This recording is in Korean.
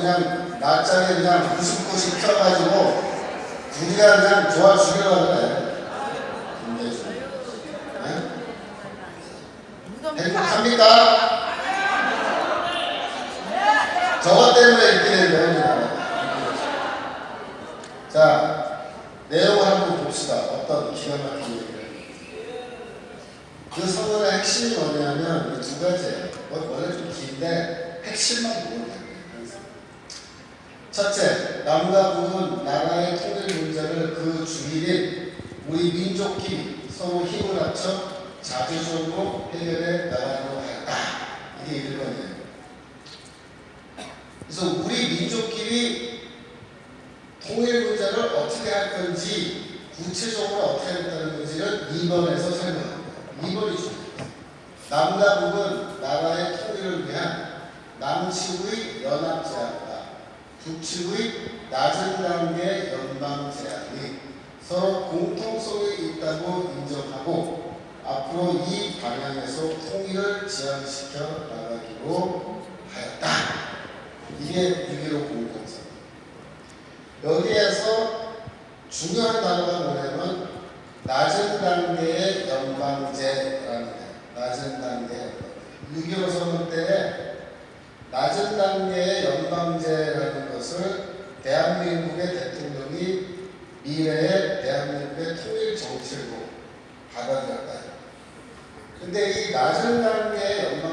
그냥 낮장에 그냥 99씩 펴가지고 우리가 그냥 좋아. 김대중. 네? 행복합니까? 저것 때문에 이렇게 된 겁니다. 자, 내용을 한번 봅시다. 어떤 기가 막힌 얘기를. 그 선언의 핵심이 뭐냐면 이두 가지예요. 뭐 원래 좀 긴데 핵심만 보면 돼요. 첫째, 남과 북은 나라의 통일 문제를 그 주민인 우리 민족끼리 서로 힘을 합쳐 자주적으로 해결해 나가려고 하였다. 이게 1번이에요. 그래서 우리 민족끼리 통일 문제를 어떻게 할 건지 구체적으로 어떻게 하겠다는 건지를 2번에서 설명합니다. 2번이 중요해요. 남과 북은 나라의 통일을 위한 남측의 연합 제안과 북측의 낮은 단계 연방 제안이 서로 공통성이 있다고 인정하고 앞으로 이 방향에서 통일을 지향시켜 나가기로 하였다. 이게 6.15 공동선. 여기에서 중요한 단어가 뭐냐면 낮은 단계의 연방제라는 거예요. 낮은 단계. 6.15 선언 때 낮은 단계의 것을 대한민국의 대통령이 미래의 대한민국의 통일 정책으로 받아들였다. 근데 이 낮은 단계의 연방